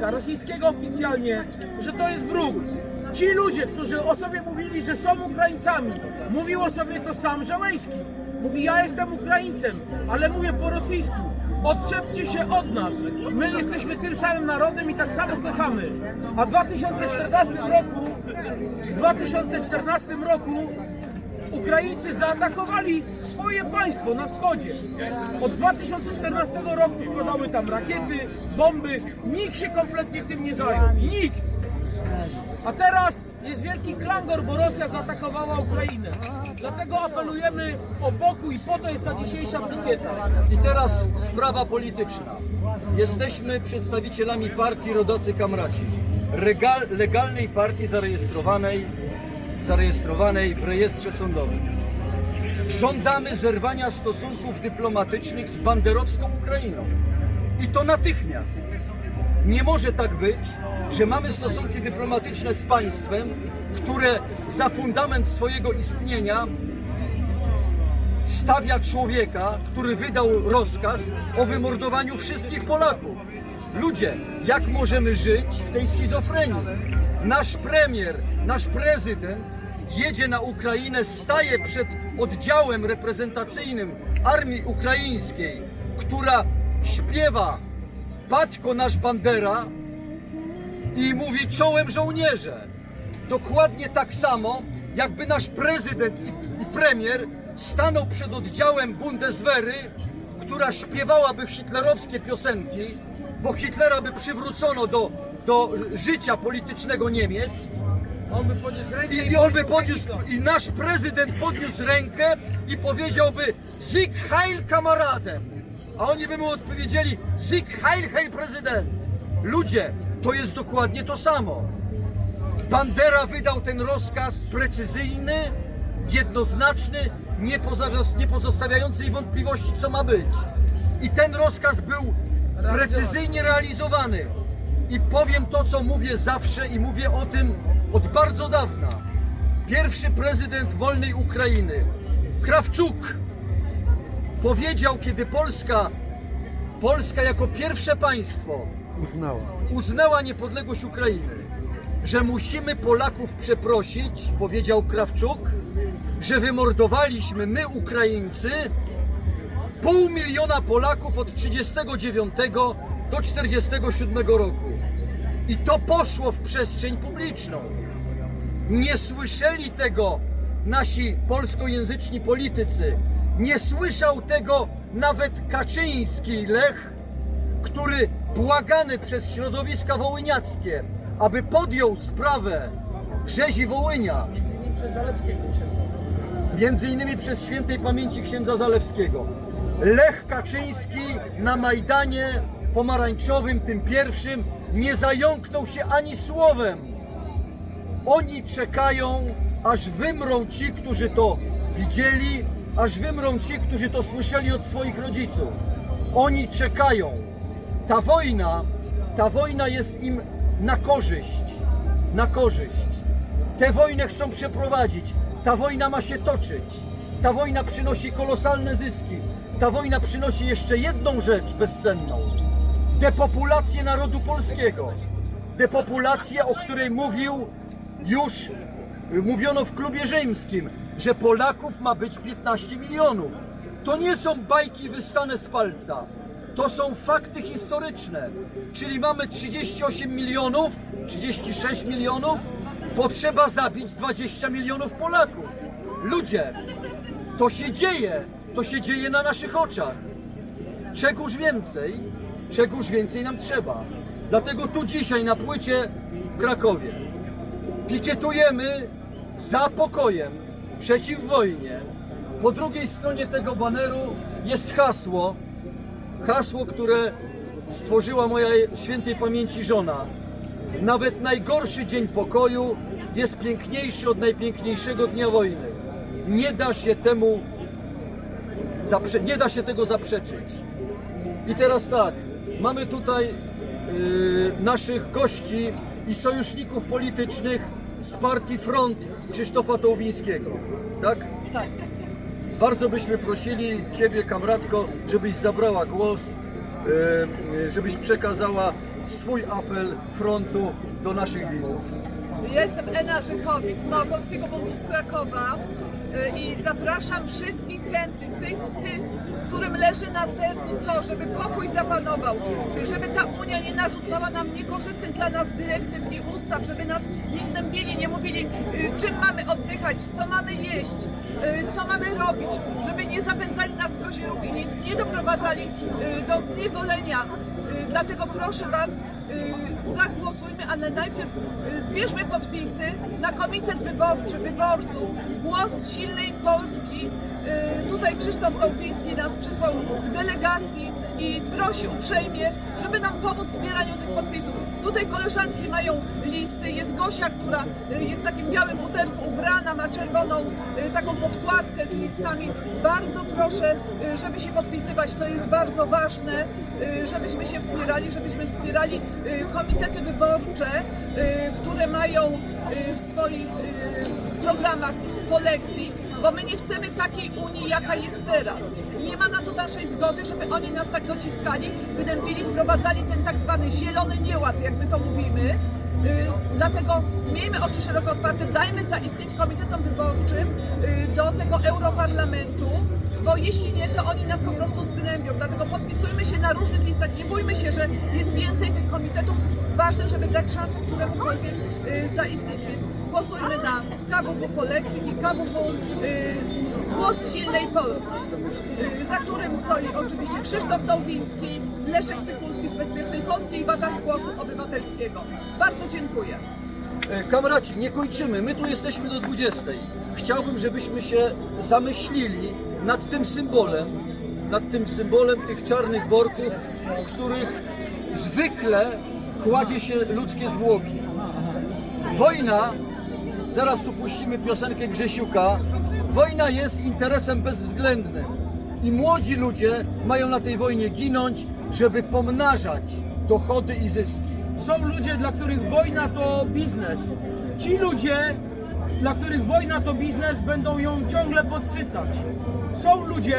rosyjskiego oficjalnie, że to jest wróg. Ci ludzie, którzy o sobie mówili, że są Ukraińcami, mówił o sobie to sam Żałęski. Mówi, ja jestem Ukraińcem, ale mówię po rosyjsku. Odczepcie się od nas. My jesteśmy tym samym narodem i tak samo kochamy. A w 2014 roku, w 2014 roku Ukraińcy zaatakowali swoje państwo na wschodzie. Od 2014 roku składały tam rakiety, bomby. Nikt się kompletnie tym nie zajął. Nikt. A teraz jest wielki klangor, bo Rosja zaatakowała Ukrainę. Dlatego apelujemy o pokój i po to jest ta dzisiejsza pikieta. I teraz sprawa polityczna. Jesteśmy przedstawicielami partii Rodacy Kamraci. Regal, legalnej partii zarejestrowanej, zarejestrowanej w rejestrze sądowym. Żądamy zerwania stosunków dyplomatycznych z banderowską Ukrainą. I to natychmiast. Nie może tak być, że mamy stosunki dyplomatyczne z państwem, które za fundament swojego istnienia stawia człowieka, który wydał rozkaz o wymordowaniu wszystkich Polaków. Ludzie, jak możemy żyć w tej schizofrenii? Nasz premier, nasz prezydent jedzie na Ukrainę, staje przed oddziałem reprezentacyjnym armii ukraińskiej, która śpiewa Batko nasz Bandera i mówi czołem żołnierze. Dokładnie tak samo, jakby nasz prezydent i, i premier stanął przed oddziałem Bundeswehry, która śpiewałaby hitlerowskie piosenki, bo Hitlera by przywrócono do, do życia politycznego Niemiec. I, I on by podniósł, i nasz prezydent podniósł rękę i powiedziałby Sieg Heil Kameraden. A oni by mu odpowiedzieli Sieg Heil Heil Prezydent. Ludzie, to jest dokładnie to samo. Bandera wydał ten rozkaz precyzyjny, jednoznaczny, nie pozostawiający wątpliwości, co ma być. I ten rozkaz był precyzyjnie realizowany. I powiem to, co mówię zawsze i mówię o tym od bardzo dawna. Pierwszy prezydent wolnej Ukrainy, Krawczuk, powiedział, kiedy Polska, Polska jako pierwsze państwo Uznała. uznała niepodległość Ukrainy, że musimy Polaków przeprosić, powiedział Krawczuk, że wymordowaliśmy my Ukraińcy pół miliona Polaków od 39 do 47 roku. I to poszło w przestrzeń publiczną. Nie słyszeli tego nasi polskojęzyczni politycy. Nie słyszał tego nawet Kaczyński Lech, który błagany przez środowiska wołyniackie, aby podjął sprawę rzezi Wołynia, przez Zalewskiego między innymi przez świętej pamięci księdza Zalewskiego. Lech Kaczyński na Majdanie pomarańczowym, tym pierwszym, nie zająknął się ani słowem. Oni czekają, aż wymrą ci, którzy to widzieli, aż wymrą ci, którzy to słyszeli od swoich rodziców. Oni czekają. Ta wojna, ta wojna jest im na korzyść. Na korzyść. Tę wojnę chcą przeprowadzić. Ta wojna ma się toczyć. Ta wojna przynosi kolosalne zyski. Ta wojna przynosi jeszcze jedną rzecz bezcenną. Depopulację narodu polskiego. Depopulację, o której mówił już, mówiono w klubie rzymskim, że Polaków ma być 15 milionów. To nie są bajki wyssane z palca. To są fakty historyczne. Czyli mamy 38 milionów, 36 milionów, potrzeba zabić 20 milionów Polaków. Ludzie, to się dzieje, to się dzieje na naszych oczach. Czegoż więcej, czegoż więcej nam trzeba. Dlatego tu dzisiaj na płycie w Krakowie pikietujemy za pokojem, przeciw wojnie. Po drugiej stronie tego baneru jest hasło, hasło, które stworzyła moja świętej pamięci żona. Nawet najgorszy dzień pokoju jest piękniejszy od najpiękniejszego dnia wojny. Nie da się temu zaprze- nie da się tego zaprzeczyć. I teraz tak, mamy tutaj yy, naszych gości i sojuszników politycznych z partii Front Krzysztofa Tołbińskiego. Tak? Tak. Bardzo byśmy prosili Ciebie, kamratko, żebyś zabrała głos, yy, yy, żebyś przekazała swój apel frontu do naszych widzów. Jestem Ena Żykowicz z Małopolskiego Buntu z Krakowa y, i zapraszam wszystkich chętnych, tych, tych, którym leży na sercu to, żeby pokój zapanował, żeby ta Unia nie narzucała nam niekorzystnych dla nas dyrektyw i ustaw, żeby nas nie gnębili, nie mówili y, czym mamy oddychać, co mamy jeść, y, co mamy robić, żeby nie zapędzali nas w kozie róg i nie, nie doprowadzali y, do zniewolenia. Dlatego proszę Was, zagłosujmy, ale najpierw zbierzmy podpisy na komitet wyborczy wyborców. Głos silnej Polski. Y, Tutaj Krzysztof Kołpiński nas przysłał w delegacji i prosi uprzejmie, żeby nam pomóc w zbieraniu tych podpisów. Tutaj koleżanki mają listy, jest Gosia, która y, jest w takim białym futerku ubrana, ma czerwoną y, taką podkładkę z listami. Bardzo proszę, żeby się podpisywać, to jest bardzo ważne, żebyśmy się wspierali, żebyśmy wspierali y, komitety wyborcze, y, które mają y, w swoich y, programach po lekcji, bo my nie chcemy takiej Unii, jaka jest teraz. Nie ma na to naszej zgody, żeby oni nas tak dociskali, gnębili, wprowadzali ten tak zwany zielony nieład, jak my to mówimy. Y, Dlatego miejmy oczy szeroko otwarte, dajmy zaistnieć komitetom wyborczym y, do tego Europarlamentu, bo jeśli nie, to oni nas po prostu zgnębią. Dlatego podpisujmy się na różnych listach, nie bójmy się, że jest więcej tych komitetów. Ważne, żeby dać szansę któremukolwiek y, zaistnieć, więc głosujmy na KWW Polexit i KWW y, Głos Silnej Polski, y, za którym stoi oczywiście Krzysztof Dołbiński, Leszek Sykulski z Bezpiecznej Polski i Wata Głosu Obywatelskiego. Bardzo dziękuję. E, Kamraci, nie kończymy. My tu jesteśmy do 20. Chciałbym, żebyśmy się zamyślili nad tym symbolem, nad tym symbolem tych czarnych worków, w których zwykle kładzie się ludzkie zwłoki. Wojna, zaraz tu puścimy piosenkę Grzesiuka, wojna jest interesem bezwzględnym. I młodzi ludzie mają na tej wojnie ginąć, żeby pomnażać dochody i zyski. Są ludzie, dla których wojna to biznes. Ci ludzie, dla których wojna to biznes, będą ją ciągle podsycać. Są ludzie,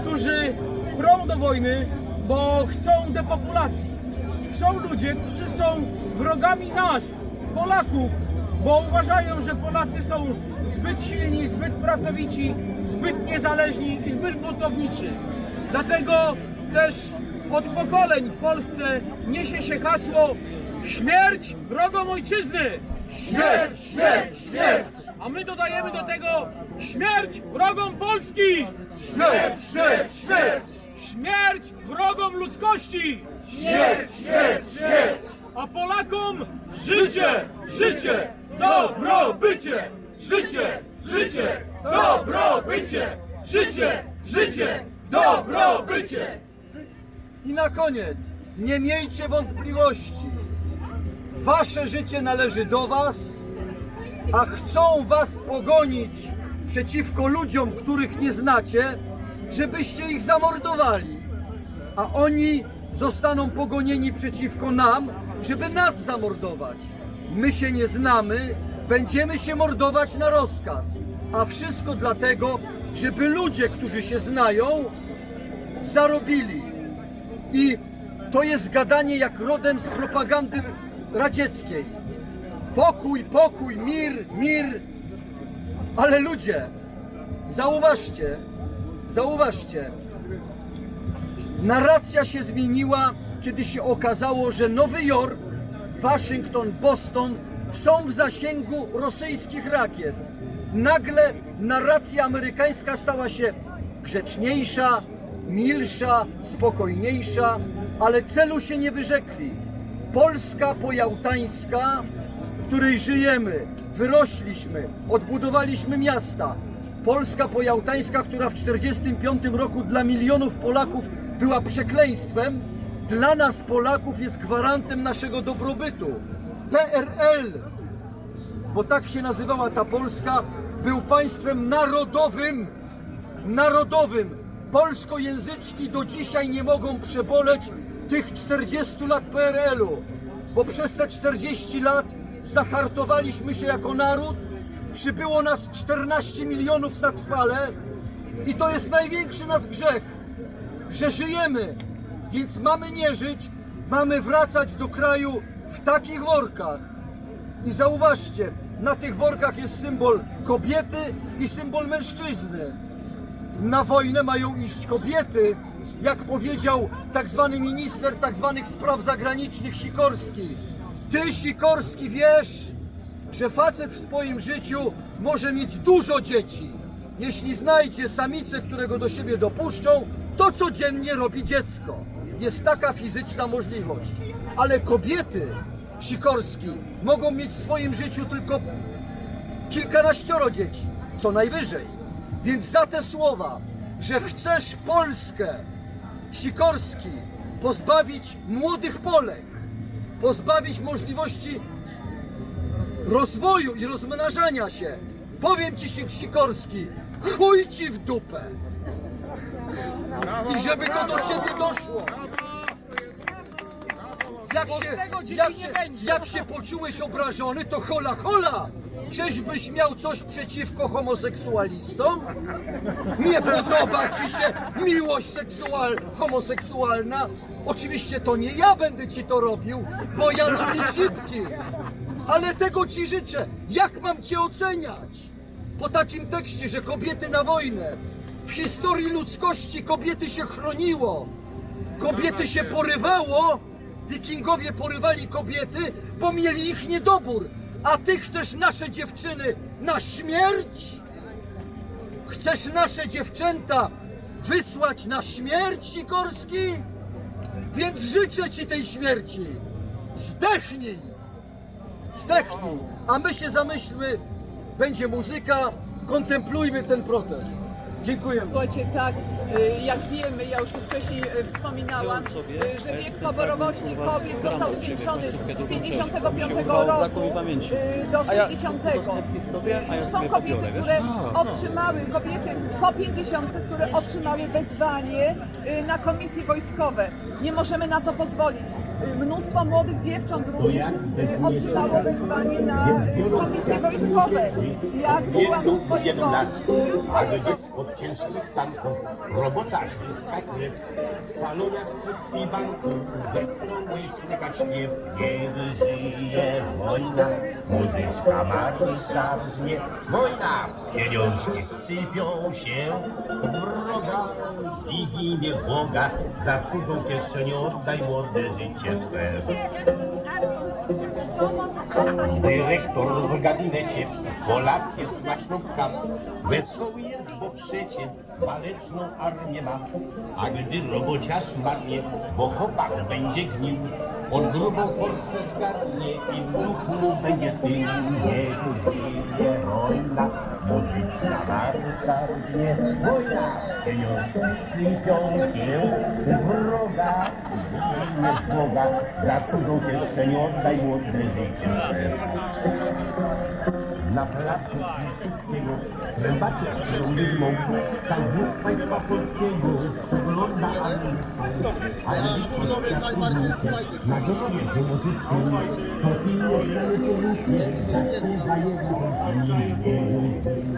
którzy prą do wojny, bo chcą depopulacji. Są ludzie, którzy są wrogami nas, Polaków, bo uważają, że Polacy są zbyt silni, zbyt pracowici, zbyt niezależni i zbyt buntowniczy. Dlatego też od pokoleń w Polsce niesie się hasło Śmierć wrogom ojczyzny! Śmierć, śmierć, śmierć! A my dodajemy do tego Śmierć wrogom Polski! Śmierć, śmierć, śmierć! Śmierć wrogom ludzkości! Śmierć, śmierć, śmierć! A Polakom życie, życie, dobrobycie! Życie, życie, dobrobycie! Życie, życie, dobrobycie! I na koniec, nie miejcie wątpliwości. Wasze życie należy do Was, a chcą Was pogonić przeciwko ludziom, których nie znacie, żebyście ich zamordowali. A oni zostaną pogonieni przeciwko nam, żeby nas zamordować. My się nie znamy, będziemy się mordować na rozkaz. A wszystko dlatego, żeby ludzie, którzy się znają, zarobili. I to jest gadanie jak rodem z propagandy radzieckiej. Pokój, pokój, mir, mir. Ale ludzie, zauważcie, zauważcie, narracja się zmieniła, kiedy się okazało, że Nowy Jork, Waszyngton, Boston są w zasięgu rosyjskich rakiet. Nagle narracja amerykańska stała się grzeczniejsza, milsza, spokojniejsza, ale celu się nie wyrzekli. Polska pojałtańska, w której żyjemy, wyrośliśmy, odbudowaliśmy miasta. Polska pojałtańska, która w 1945 roku dla milionów Polaków była przekleństwem, dla nas Polaków jest gwarantem naszego dobrobytu. PRL, bo tak się nazywała ta Polska, był państwem narodowym, narodowym. Polskojęzyczni do dzisiaj nie mogą przeboleć tych 40 lat PRL-u, bo przez te 40 lat zahartowaliśmy się jako naród, przybyło nas 14 milionów na trwale i to jest największy nasz grzech, że żyjemy, więc mamy nie żyć, mamy wracać do kraju w takich workach. I zauważcie, na tych workach jest symbol kobiety i symbol mężczyzny. Na wojnę mają iść kobiety, jak powiedział tak zwany minister tak zwanych spraw zagranicznych Sikorski. Ty, Sikorski, wiesz, że facet w swoim życiu może mieć dużo dzieci. Jeśli znajdzie samicę, którego do siebie dopuszczą, to codziennie robi dziecko. Jest taka fizyczna możliwość. Ale kobiety, Sikorski, mogą mieć w swoim życiu tylko kilkanaścioro dzieci, co najwyżej. Więc za te słowa, że chcesz Polskę, Sikorski, pozbawić młodych Polek, pozbawić możliwości rozwoju i rozmnażania się, powiem ci Sik- Sikorski, chuj ci w dupę. I żeby to do ciebie doszło. Jak się, jak, się, jak się poczułeś obrażony, to hola hola! Czyżbyś miał coś przeciwko homoseksualistom? Nie podoba ci się miłość seksual, homoseksualna? Oczywiście to nie ja będę ci to robił, bo ja lubię cipki. Ale tego ci życzę. Jak mam cię oceniać? Po takim tekście, że kobiety na wojnę. W historii ludzkości kobiety się chroniło. Kobiety się porywało, wikingowie porywali kobiety, bo mieli ich niedobór. A ty chcesz nasze dziewczyny na śmierć? Chcesz nasze dziewczęta wysłać na śmierć, Sikorski? Więc życzę ci tej śmierci. Zdechnij! Zdechnij! A my się zamyślmy, będzie muzyka, kontemplujmy ten protest. Dziękuję. Słuchajcie, tak, y, jak wiemy, ja już tu wcześniej y, wspominałam, y, że wiek poborowości kobiet został zwiększony z 55 roku do 60. Są kobiety, które otrzymały, kobiety po 50, które otrzymały wezwanie na komisje wojskowe. Nie możemy na to pozwolić. Mnóstwo młodych dziewcząt również y, otrzymało wezwanie na y, komisje wojskowe. Jak byłam swojego a gdy spod ciężkich tanków robocza chryska krew, w salonach i banków wesoły słychać śpiew. Niech żyje wojna, muzyczka marsza brzmie. Wojna, pieniążki sypią się wroga i w imię Boga za cudzą kieszeń oddaj młode życie swe. Dyrektor w gabinecie kolację smaczną pcha. Wesoły jest, bo przecie waleczną armię ma. A gdy robociarz marnie w okopach będzie gnił, on grubą forsę zgarnie i w brzuchu mu będzie tył. Niech żyje wojna, muzyczna marsza brzmie. Wojna, pieniążki sypią się wroga. Imię Boga za cudzą kieszeń oddaj młode życie swe. Na placu Piłsudskiego trębacie którą tam wóz państwa polskiego przegląda swą. A coś krasnoludkę na głowie założycie, to i jest powódnie, zaśpiewa jeden z nich.